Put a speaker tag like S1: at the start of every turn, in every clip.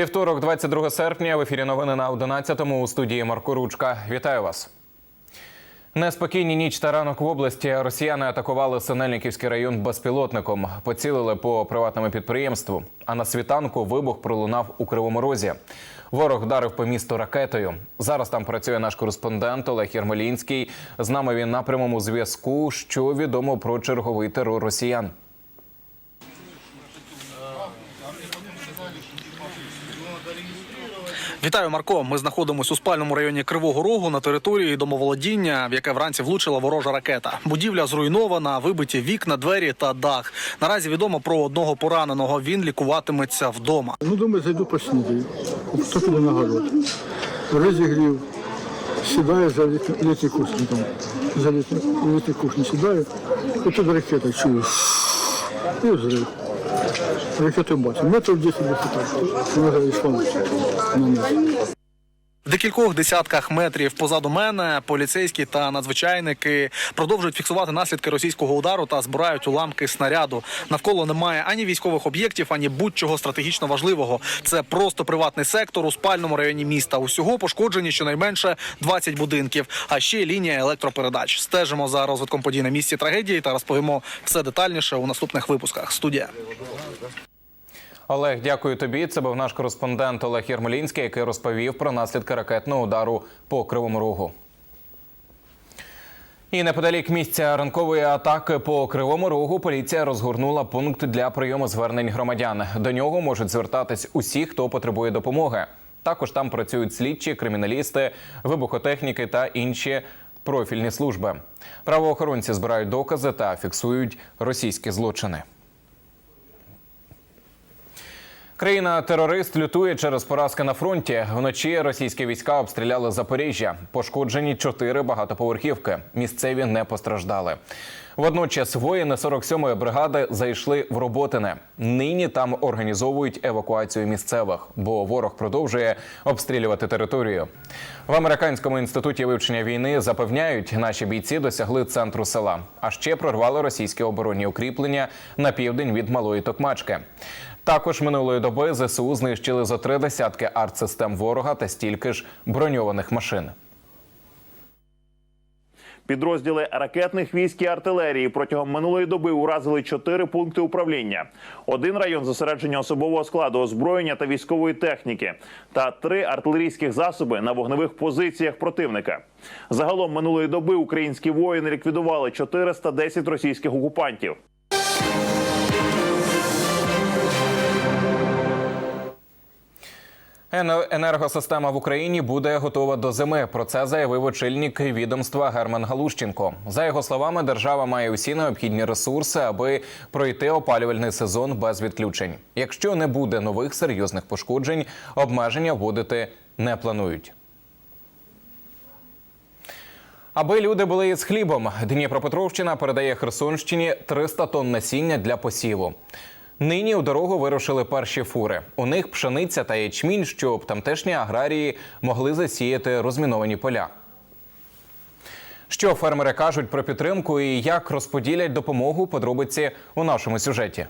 S1: Вівторок, 22 серпня, в ефірі новини на 11-му у студії Марко Ручка. Вітаю вас. Неспокійні ніч та ранок в області росіяни атакували Синельниківський район безпілотником, поцілили по приватному підприємству. А на світанку вибух пролунав у Кривому Розі. Ворог вдарив по місту ракетою. Зараз там працює наш кореспондент Олег Єрмолінський. З нами він на прямому зв'язку. Що відомо про черговий терор росіян?
S2: Вітаю, Марко. Ми знаходимося у спальному районі Кривого Рогу на території домоволодіння, в яке вранці влучила ворожа ракета. Будівля зруйнована, вибиті вікна, двері та дах. Наразі відомо про одного пораненого. Він лікуватиметься вдома.
S3: Ну, думаю, зайду поснідаю. Хто на город. Розігрів, сідаю за літню кухню там. За літню кухню сідаю. І тут ракета чую. І взрив. Ракету бачу. Метрів 10 висота.
S2: В декількох десятках метрів позаду мене поліцейські та надзвичайники продовжують фіксувати наслідки російського удару та збирають уламки снаряду. Навколо немає ані військових об'єктів, ані будь-чого стратегічно важливого. Це просто приватний сектор у спальному районі міста. Усього пошкоджені щонайменше 20 будинків, а ще лінія електропередач. Стежимо за розвитком подій на місці трагедії та розповімо все детальніше у наступних випусках. Студія.
S1: Олег, дякую тобі. Це був наш кореспондент Олег Єрмолінський, який розповів про наслідки ракетного удару по Кривому Рогу. І неподалік місця ранкової атаки по Кривому Рогу поліція розгорнула пункт для прийому звернень громадян. До нього можуть звертатись усі, хто потребує допомоги. Також там працюють слідчі, криміналісти, вибухотехніки та інші профільні служби. Правоохоронці збирають докази та фіксують російські злочини. Країна-терорист лютує через поразки на фронті. Вночі російські війська обстріляли Запоріжжя. Пошкоджені чотири багатоповерхівки. Місцеві не постраждали. Водночас воїни 47-ї бригади зайшли в Роботине. Нині там організовують евакуацію місцевих, бо ворог продовжує обстрілювати територію. В американському інституті вивчення війни запевняють, наші бійці досягли центру села, а ще прорвали російські оборонні укріплення на південь від малої Токмачки. Також минулої доби ЗСУ знищили зо три десятки артсистем ворога та стільки ж броньованих машин.
S4: Підрозділи ракетних військ і артилерії протягом минулої доби уразили чотири пункти управління, один район зосередження особового складу, озброєння та військової техніки, та три артилерійських засоби на вогневих позиціях противника. Загалом минулої доби українські воїни ліквідували 410 російських окупантів.
S1: Енергосистема в Україні буде готова до зими. Про це заявив очільник відомства Герман Галущенко. За його словами, держава має усі необхідні ресурси, аби пройти опалювальний сезон без відключень. Якщо не буде нових серйозних пошкоджень, обмеження вводити не планують. Аби люди були із хлібом, Дніпропетровщина передає Херсонщині 300 тонн насіння для посіву. Нині у дорогу вирушили перші фури. У них пшениця та ячмінь, щоб тамтешні аграрії могли засіяти розміновані поля. Що фермери кажуть про підтримку і як розподілять допомогу, подробиці у нашому сюжеті.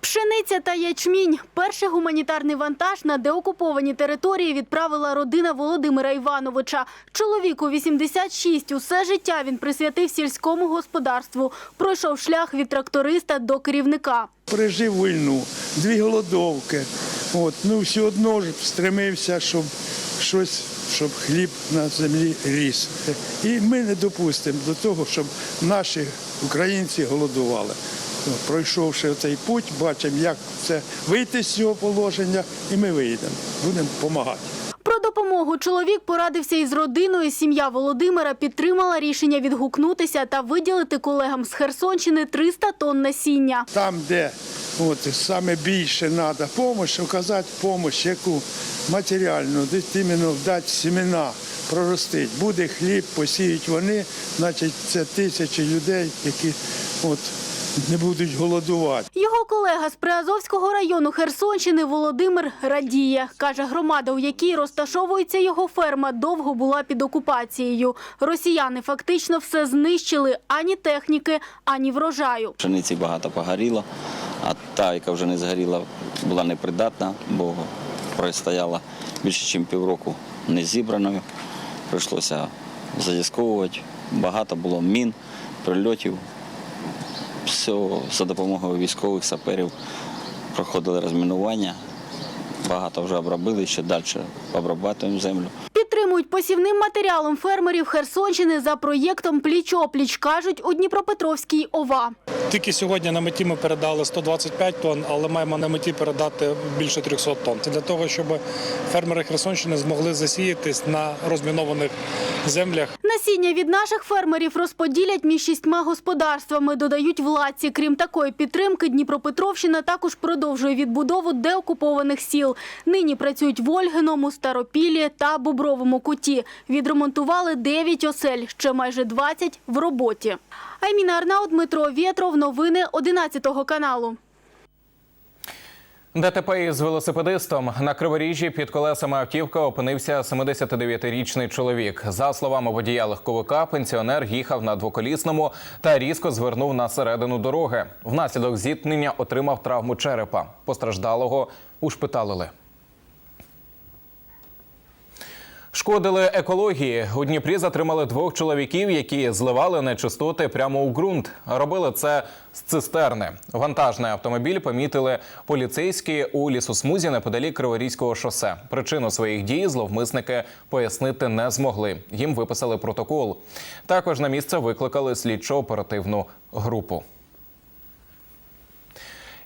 S5: Пшениця та ячмінь. Перший гуманітарний вантаж на деокуповані території відправила родина Володимира Івановича. Чоловіку 86. Усе життя він присвятив сільському господарству. Пройшов шлях від тракториста до керівника.
S6: пережив війну, дві голодовки. От, ну все одно ж стремився, щоб щось, щоб хліб на землі ріс. І ми не допустимо до того, щоб наші українці голодували. Пройшовши цей путь, бачимо, як це вийти з цього положення, і ми вийдемо. Будемо допомагати.
S5: Про допомогу чоловік порадився із родиною. Сім'я Володимира підтримала рішення відгукнутися та виділити колегам з Херсонщини 300 тонн насіння.
S6: Там, де от, саме більше треба допомогу, оказати допомогу, яку матеріальну, десь іменно дати семена, проростить. Буде хліб, посіють вони, значить це тисячі людей, які от, не будуть голодувати.
S5: Його колега з Приазовського району Херсонщини Володимир радіє. Каже, громада, у якій розташовується його ферма, довго була під окупацією. Росіяни фактично все знищили ані техніки, ані врожаю.
S7: Пшениці багато погоріло, А та, яка вже не згоріла, була непридатна, бо простояла більше, ніж півроку не зібраною. Прийшлося задісковувати. Багато було мін, прильотів. Все за допомогою військових саперів проходили розмінування. Багато вже обробили, ще далі обрабатуємо землю.
S5: Підтримують посівним матеріалом фермерів Херсонщини за проєктом «Пліч-опліч», кажуть у Дніпропетровській ОВА.
S8: Тільки сьогодні на меті ми передали 125 тонн, але маємо на меті передати більше 300 тонн. Це для того, щоб фермери Херсонщини змогли засіятись на розмінованих землях.
S5: Насіння від наших фермерів розподілять між шістьма господарствами, додають владці. Крім такої підтримки, Дніпропетровщина також продовжує відбудову деокупованих сіл. Нині працюють в Ольгиному, Старопілі та Бобровому куті. Відремонтували 9 осель, ще майже 20 в роботі. Айміна Арнау, Дмитро Вєтров. Новини 11 каналу.
S1: ДТП із велосипедистом на криворіжжі під колесами автівка опинився 79-річний чоловік. За словами водія легковика, пенсіонер їхав на двоколісному та різко звернув на середину дороги. Внаслідок зіткнення отримав травму черепа. Постраждалого ушпиталили. Шкодили екології. У Дніпрі затримали двох чоловіків, які зливали нечистоти прямо у ґрунт. Робили це з цистерни. Вантажний автомобіль помітили поліцейські у лісосмузі неподалік Криворізького шосе. Причину своїх дій зловмисники пояснити не змогли. Їм виписали протокол. Також на місце викликали слідчо-оперативну групу.